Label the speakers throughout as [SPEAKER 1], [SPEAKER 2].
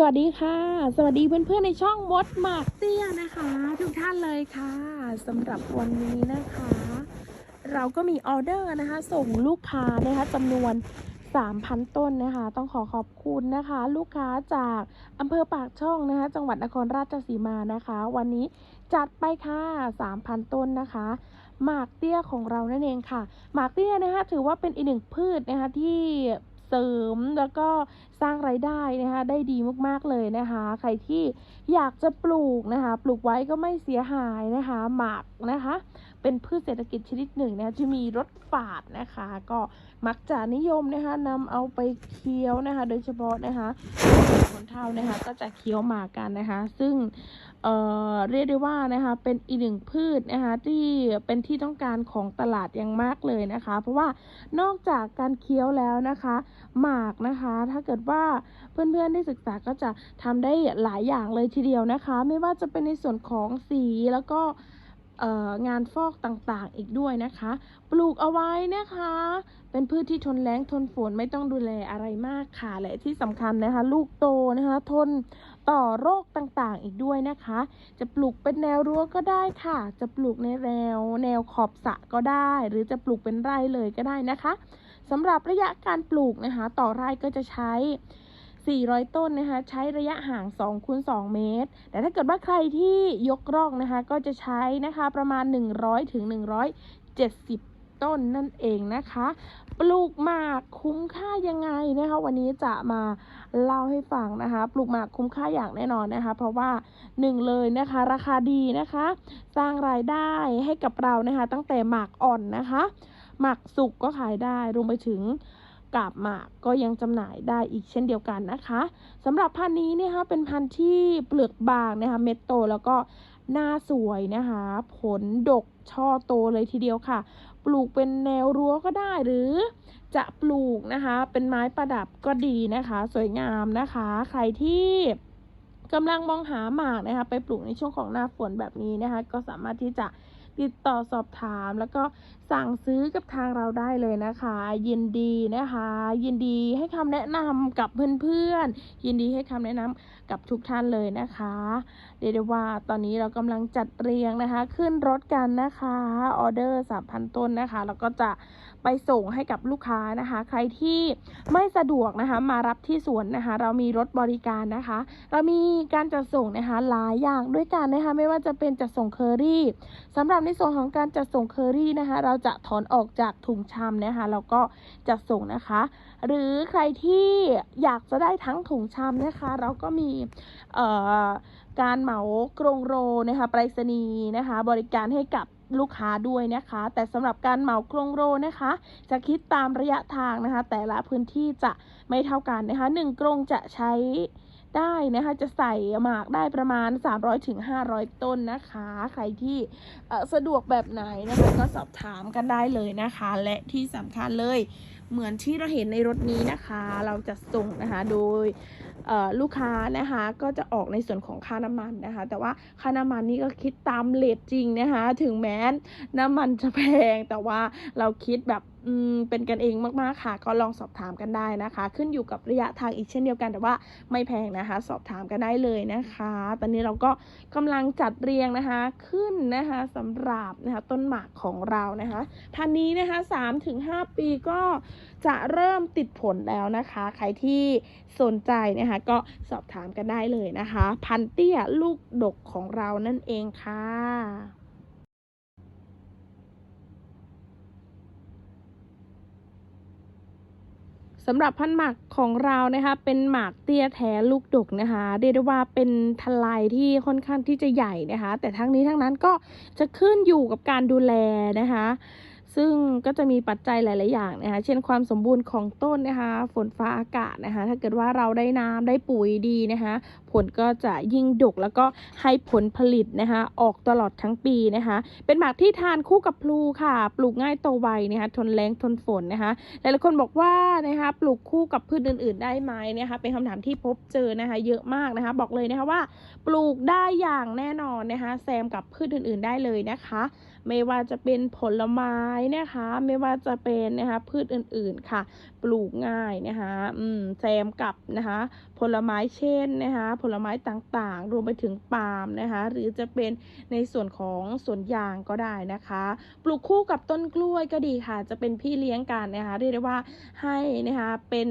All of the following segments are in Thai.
[SPEAKER 1] สวัสดีค่ะ สวัสดีเพื่อนๆในช่องวดหมากเตี้ยนะคะ ทุกท่านเลยค่ะสำหรับวันนี้นะคะ เราก็มีออเดอร์นะคะ ส่งลูกค้านะคะจำนวน 3,000 ต้นนะคะ ต้องขอขอบคุณนะคะ ลูกค้าจากอำเภอปากช่องนะคะ จังหวัดนครราชสีมานะคะ วันนี้จัดไปค่ะ 3,000 ต้นนะคะหมากเตี้ยของเรานั่นเองค่ะหมากเตี้ยนะคะถือว่าเป็นอีกหนึ่งพืชนะคะที่ เสริมแล้วก็สร้างไรายได้นะคะได้ดีมากๆเลยนะคะ ใครที่อยากจะปลูกนะคะ ปลูกไว้ก็ไม่เสียหายนะคะ หมากนะคะ เป็นพืชเศรษฐกิจชนิดหนึ่งนะคะที่มีรสฝาดนะคะ ก็มักจะนิยมนะคะนำเอาไปเคี้ยวนะคะ โดยเฉพาะนะคะคนเฒ่านะคะก็จะเคี้ยวหมากกันนะคะ ซึ่งเอ่อเรียกได้ว่านะคะเป็นอีกหนึ่งพืชนะคะที่เป็นที่ต้องการของตลาดอย่างมากเลยนะคะ เพราะว่านอกจากการเคี้ยวแล้วนะคะ หมากนะคะ ถ้าเกิดว่าเพื่อนๆได้ศึกษาก็จะทำได้หลายอย่างเลยทีเดียวนะคะ ไม่ว่าจะเป็นในส่วนของสีแล้วก็ งานฟอกต่างๆอีกด้วยนะคะ ปลูกเอาไว้นะคะ เป็นพืชที่ทนแล้งทนฝนไม่ต้องดูแลอะไรมากค่ะ และที่สำคัญนะคะ ลูกโตนะคะ ทนต่อโรคต่างๆอีกด้วยนะคะ จะปลูกเป็นแนวรั้วก็ได้ค่ะ จะปลูกในแนวแนวขอบสระก็ได้ หรือจะปลูกเป็นไร่เลยก็ได้นะคะสำหรับระยะการปลูกนะคะ ต่อไร่ก็จะใช้ 400 ต้นนะคะ ใช้ระยะห่าง2คูณ2เมตร แต่ถ้าเกิดว่าใครที่ยกร่องนะคะ ก็จะใช้นะคะประมาณ 100ถึง170ต้นนั่นเองนะคะ ปลูกหมากคุ้มค่ายังไงนะคะ วันนี้จะมาเล่าให้ฟังนะคะ ปลูกหมากคุ้มค่าอย่างแน่นอนนะคะ เพราะว่าหนึ่งเลยนะคะ ราคาดีนะคะ สร้างรายได้ให้กับเรานะคะ ตั้งแต่หมากอ่อนนะคะ หมากสุกก็ขายได้รวมไปถึง กาบหมากก็ยังจำหน่ายได้อีกเช่นเดียวกันนะคะสำหรับพันธุ์นี้เนี่ยค่ะเป็นพันธุ์ที่เปลือกบางนะคะเม็ดโตแล้วก็หน้าสวยนะคะ ผลดกช่อโตเลยทีเดียวค่ะ ปลูกเป็นแนวรั้วก็ได้หรือจะปลูกนะคะ เป็นไม้ประดับก็ดีนะคะ สวยงามนะคะ ใครที่กำลังมองหาหมากนะคะ ไปปลูกในช่วงของหน้าฝนแบบนี้นะคะ ก็สามารถที่จะ ติดต่อสอบถาม แล้วก็สั่งซื้อกับทางเราได้เลยนะคะ ยินดีนะคะ ยินดีให้คำแนะนำกับเพื่อนๆ ยินดีให้คำแนะนำกับทุกท่านเลยนะคะเรียกได้ว่าตอนนี้เรากำลังจัดเรียงนะคะ ขึ้นรถกันนะคะออเดอร์ 3,000 ต้นนะคะแล้วก็จะไปส่งให้กับลูกค้านะคะ ใครที่ไม่สะดวกนะคะ มารับที่สวนนะคะ เรามีรถบริการนะคะ เรามีการจัดส่งนะคะหลายอย่างด้วยกันนะคะ ไม่ว่าจะเป็นจัดส่งเคอรี่สำหรับในส่วนของการจัดส่งเคอรี่นะคะ เราจะถอนออกจากถุงชำนะคะแล้วก็จัดส่งนะคะ หรือใครที่อยากจะได้ทั้งถุงชำนะคะ เราก็มีการเหมากรงโรนะคะไปรษณีย์นะคะ บริการให้กับลูกค้าด้วยนะคะ แต่สำหรับการเหมากรงโรนะคะ จะคิดตามระยะทางนะคะ แต่ละพื้นที่จะไม่เท่ากันนะคะหนึ่งกรงจะใช้ ได้นะคะจะใส่หมากได้ประมาณ300ถึง500 ต้นนะคะ ใครที่สะดวกแบบไหนนะคะก็สอบถามกันได้เลยนะคะ และที่สำคัญเลย เหมือนที่เราเห็นในรถนี้นะคะ เราจะส่งนะคะโดยลูกค้านะคะก็จะออกในส่วนของค่าน้ำมันนะคะ แต่ว่าค่าน้ำมันนี่ก็คิดตามเลทจริงนะคะ ถึงแม้น้ำมันจะแพงแต่ว่าเราคิดแบบเป็นกันเองมากๆค่ะ ก็ลองสอบถามกันได้นะคะ ขึ้นอยู่กับระยะทางอีกเช่นเดียวกัน แต่ว่าไม่แพงนะคะ สอบถามกันได้เลยนะคะ ตอนนี้เราก็กำลังจัดเรียงนะคะขึ้นนะคะสำหรับนะคะต้นหมากของเรานะคะพันนี้นะคะ3-5 ปีก็จะเริ่มติดผลแล้วนะคะ ใครที่สนใจนะคะก็สอบถามกันได้เลยนะคะ พันเตี้ยลูกดกของเรานั่นเองค่ะสำหรับพันหมากของเรานะคะเป็นหมากเตี้ยแท้ลูกดกนะคะเรียกได้ว่าเป็นทลายที่ค่อนข้างที่จะใหญ่นะคะ แต่ทั้งนี้ทั้งนั้นก็จะขึ้นอยู่กับการดูแลนะคะ ซึ่งก็จะมีปัจจัยหลาย ๆ อย่างนะคะเช่นความสมบูรณ์ของต้นนะคะ ฝนฟ้าอากาศนะคะ ถ้าเกิดว่าเราได้น้ำได้ปุ๋ยดีนะคะ ผลก็จะยิ่งดกแล้วก็ให้ผลผลิตนะคะ ออกตลอดทั้งปีนะคะ เป็นหมากที่ทานคู่กับพลูค่ะ ปลูกง่ายโตไวนะคะ ทนแรงทนฝนนะคะหลาย ๆ คนบอกว่านะคะปลูกคู่กับพืชอื่น ๆ ได้ไหมนะคะ เป็นคำถามที่พบเจอนะคะ เยอะมากนะคะ บอกเลยนะคะว่า ปลูกได้อย่างแน่นอนนะคะแซมกับพืชอื่น ๆ ได้เลยนะคะ ไม่ว่าจะเป็นผลไม้นะคะไม่ว่าจะเป็นนะคะพืชอื่นๆค่ะ ปลูกง่ายนะคะอืมแซมกับนะคะผลไม้เช่นนะคะผลไม้ต่างๆ รวมไปถึงปาล์มนะคะหรือจะเป็นในส่วนของสวนยางก็ได้นะคะ ปลูกคู่กับต้นกล้วยก็ดีค่ะ จะเป็นพี่เลี้ยงกันนะคะเรียกได้ว่าให้นะคะเป็น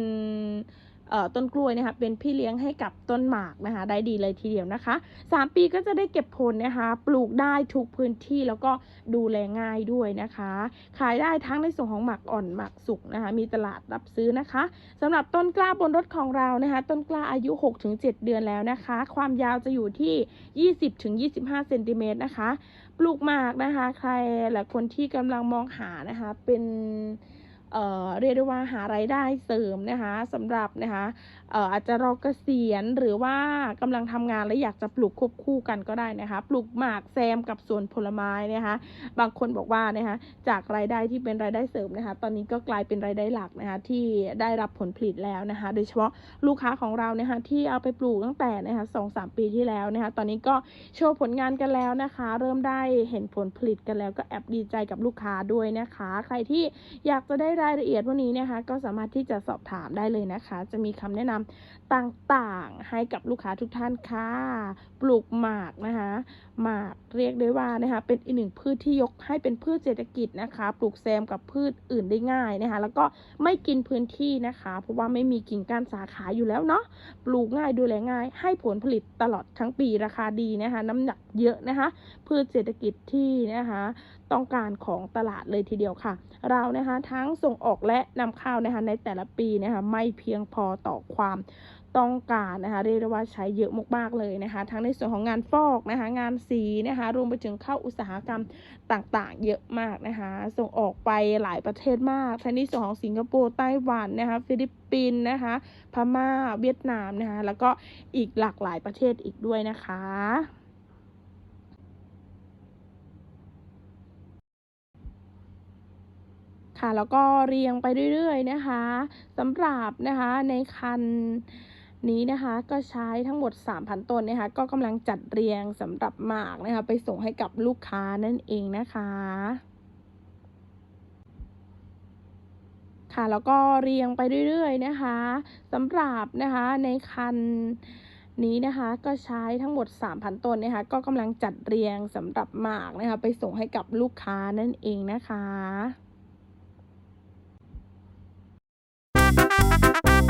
[SPEAKER 1] ต้นกล้วยนะคะเป็นพี่เลี้ยงให้กับต้นหมากนะคะได้ดีเลยทีเดียวนะคะ 3 ปีก็จะได้เก็บผลนะคะปลูกได้ทุกพื้นที่แล้วก็ดูแลง่ายด้วยนะคะ ขายได้ทั้งในส่วนของหมักอ่อนหมักสุกนะคะมีตลาดรับซื้อนะคะสำหรับต้นกล้าบนรถของเรานะคะต้นกล้าอายุ 6-7 เดือนแล้วนะคะ ความยาวจะอยู่ที่ 20-25เซนติเมตรนะคะ ปลูกหมากนะคะ ใครหลายคนที่กำลังมองหานะคะเป็น เเรียกได้ว่าหารายได้เสริมนะคะสำหรับนะคะอออาจจะรอเกษียณหรือว่ากำลังทำงานและอยากจะปลูกควบคู่กันก็ได้นะคะ ปลูกหมากแซมกับสวนผลไม้นะคะ บางคนบอกว่านะคะจากรายได้ที่เป็นรายได้เสริมนะคะ ตอนนี้ก็กลายเป็นรายได้หลักนะคะที่ได้รับผลผลิตแล้วนะคะ โดยเฉพาะลูกค้าของเรานะคะที่เอาไปปลูกตั้งแต่นะคะสองสามปีที่แล้วนะคะ ตอนนี้ก็โชว์ผลงานกันแล้วนะคะ เริ่มได้เห็นผลผลิตกันแล้วก็แอบดีใจกับลูกค้าด้วยนะคะ ใครที่อยากจะได้รายละเอียดพวันนี้นะคะ ก็สามารถที่จะสอบถามได้เลยนะคะ จะมีคำแนะนำต่างๆ ให้กับลูกค้าทุกท่านค่ะ ปลูกหมากนะคะหมากเรียกได้ว่านะคะ เป็นอีกหนึ่งพืชที่ยกให้เป็นพืชเศรษฐกิจนะคะ ปลูกแซมกับพืชอื่นได้ง่ายนะคะ แล้วก็ไม่กินพื้นที่นะคะ เพราะว่าไม่มีกิ่งก้านสาขาอยู่แล้วเนาะ ปลูกง่ายดูแลง่าย ให้ผลผลิตตลอดทั้งปีราคาดีนะคะ น้ำหนักเยอะนะคะ พืชเศรษฐกิจที่นะคะ ต้องการของตลาดเลยทีเดียวค่ะ เรานะคะทั้งส่งออกและนำเข้านะคะในแต่ละปีนะคะไม่เพียงพอต่อความต้องการนะคะเรียกได้ว่าใช้เยอะมากๆเลยนะคะ ทั้งในส่วนของงานฟอกนะคะงานสีนะคะรวมไปถึงเข้าอุตสาหกรรมต่างๆ เยอะมากนะคะส่งออกไปหลายประเทศมากทั้งในส่วนของสิงคโปร์ไต้หวันนะคะฟิลิปปินส์นะคะพม่าเวียดนามนะคะแล้วก็อีกหลากหลายประเทศอีกด้วยนะคะ ค่ะ แล้วก็เรียงไปเรื่อยๆนะคะสำหรับนะคะในคันนี้นะคะก็ใช้ทั้งหมด 3,000 ต้นนะคะ ก็กำลังจัดเรียงสำหรับหมากนะคะ ไปส่งให้กับลูกค้านั่นเองนะคะ ค่ะแล้วก็เรียงไปเรื่อยๆนะคะสำหรับนะคะในคันนี้นะคะก็ใช้ทั้งหมด 3,000 ต้นนะคะ ก็กำลังจัดเรียงสำหรับหมากนะคะ ไปส่งให้กับลูกค้านั่นเองนะคะ